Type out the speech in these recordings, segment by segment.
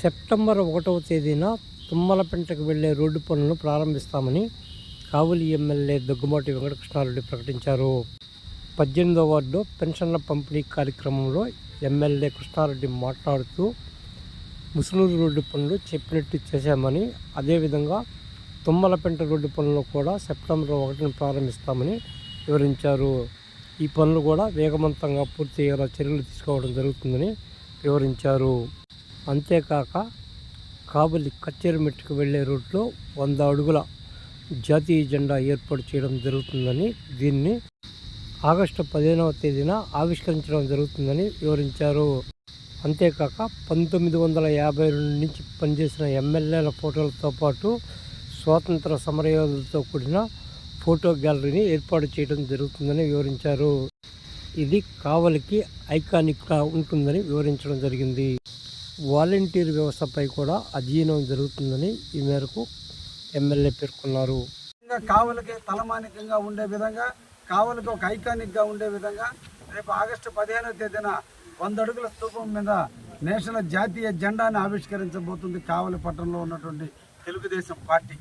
September ఒకటవ తేదీన తుమ్మలపెంటకు వెళ్ళే రోడ్డు పనులను ప్రారంభిస్తామని కావులి ఎమ్మెల్యే దగ్గుమాటి వెంకటకృష్ణారెడ్డి ప్రకటించారు. పద్దెనిమిదవ వార్డు పెన్షన్ల పంపిణీ కార్యక్రమంలో ఎమ్మెల్యే కృష్ణారెడ్డి మాట్లాడుతూ ముసునూరు రోడ్డు పనులు చెప్పినట్టు చేశామని అదేవిధంగా తుమ్మలపెంట రోడ్డు పనులు కూడా సెప్టెంబర్ ఒకటిని ప్రారంభిస్తామని వివరించారు. ఈ పనులు కూడా వేగవంతంగా పూర్తి అయ్యేలా చర్యలు తీసుకోవడం జరుగుతుందని వివరించారు. అంతేకాక కాబలి కచ్చేరుమెట్టుకు వెళ్ళే రూట్లో వంద అడుగుల జాతీయ జెండా ఏర్పాటు చేయడం జరుగుతుందని దీన్ని ఆగస్టు పదిహేనవ తేదీన ఆవిష్కరించడం జరుగుతుందని వివరించారు. అంతేకాక పంతొమ్మిది వందల యాభై రెండు నుంచి పనిచేసిన ఎమ్మెల్యేల ఫోటోలతో పాటు స్వాతంత్ర సమరయోధులతో కూడిన ఫోటో గ్యాలరీని ఏర్పాటు చేయడం జరుగుతుందని వివరించారు. ఇది కావలికి ఐకానిక్గా ఉంటుందని వివరించడం జరిగింది. వాలంటీర్ వ్యవస్థపై కూడా అధ్యయనం జరుగుతుందని ఈ మేరకు ఎమ్మెల్యే పేర్కొన్నారు. విధంగా కావలికి తలమానికంగా ఉండే విధంగా కావలికి ఒక ఐకానిక్గా ఉండే విధంగా రేపు ఆగస్టు పదిహేనవ తేదీన వంద అడుగుల స్థూపం మీద నేషనల్ జాతీయ జెండాని ఆవిష్కరించబోతుంది కావలి పట్టణంలో ఉన్నటువంటి తెలుగుదేశం పార్టీ.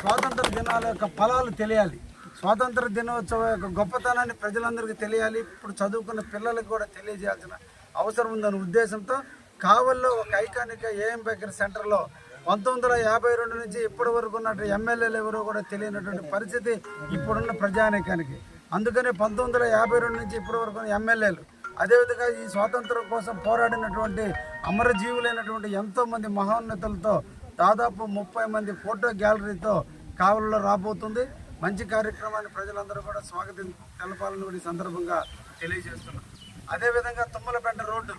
స్వాతంత్ర దినాల యొక్క ఫలాలు తెలియాలి. స్వాతంత్ర దినోత్సవం యొక్క గొప్పతనాన్ని ప్రజలందరికీ తెలియాలి. ఇప్పుడు చదువుకున్న పిల్లలకు కూడా తెలియజేయాల్సిన అవసరం ఉందనే ఉద్దేశంతో కావల్లో ఒక ఐకానిక్ ఏఎం బేకర్ సెంటర్లో పంతొమ్మిది వందల యాభై రెండు నుంచి ఇప్పటి వరకు ఉన్నటువంటి ఎమ్మెల్యేలు ఎవరో కూడా తెలియనటువంటి పరిస్థితి ఇప్పుడున్న ప్రజానీకానికి. అందుకనే పంతొమ్మిది వందల యాభై రెండు నుంచి ఇప్పటి వరకు ఎమ్మెల్యేలు అదేవిధంగా ఈ స్వాతంత్రం కోసం పోరాడినటువంటి అమరజీవులైనటువంటి ఎంతోమంది మహోన్నతులతో దాదాపు ముప్పై మంది ఫోటో గ్యాలరీతో కావలలో రాబోతుంది. మంచి కార్యక్రమాన్ని ప్రజలందరూ కూడా స్వాగతం తెలపాలని కూడా ఈ సందర్భంగా తెలియజేస్తున్నారు అదేవిధంగా తుమ్మలపేట రోడ్డు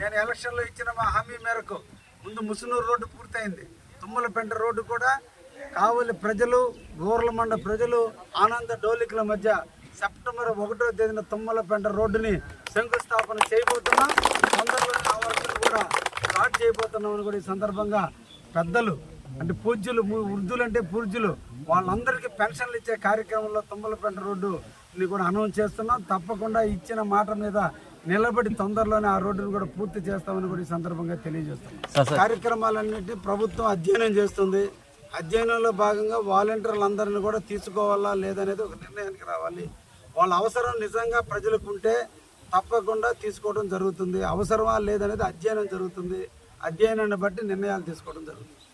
నేను ఎలక్షన్లో ఇచ్చిన మా హామీ మేరకు ముందు ముసునూరు రోడ్డు పూర్తయింది. తుమ్మలపెంట రోడ్డు కూడా కావలి ప్రజలు గోర్లమండ ప్రజలు ఆనంద డోలికల మధ్య సెప్టెంబర్ ఒకటో తేదీన తుమ్మలపెంట రోడ్డుని శంకుస్థాపన చేయబోతున్నాం. తొందరలో ఆ వర్కులు కూడా స్టార్ట్ చేయబోతున్నామని కూడా ఈ సందర్భంగా పెద్దలు అంటే పూజ్యులు వృద్ధులు అంటే పూజ్యులు వాళ్ళందరికీ పెన్షన్లు ఇచ్చే కార్యక్రమంలో తుమ్మలపెంట రోడ్డుని కూడా అనౌన్స్ చేస్తున్నాం. తప్పకుండా ఇచ్చిన మాట మీద నిలబడి తొందరలోనే ఆ రోడ్డును కూడా పూర్తి చేస్తామని కూడా ఈ సందర్భంగా తెలియజేస్తున్నాం. కార్యక్రమాలన్నింటినీ ప్రభుత్వం అధ్యయనం చేస్తుంది. అధ్యయనంలో భాగంగా వాలంటీర్లందరినీ కూడా తీసుకోవాలా లేదనేది ఒక నిర్ణయానికి రావాలి. వాళ్ళ అవసరం నిజంగా ప్రజలకు ఉంటే తప్పకుండా తీసుకోవడం జరుగుతుంది. అవసరమా లేదనేది అధ్యయనం జరుగుతుంది. అధ్యయనాన్ని బట్టి నిర్ణయాలు తీసుకోవడం జరుగుతుంది.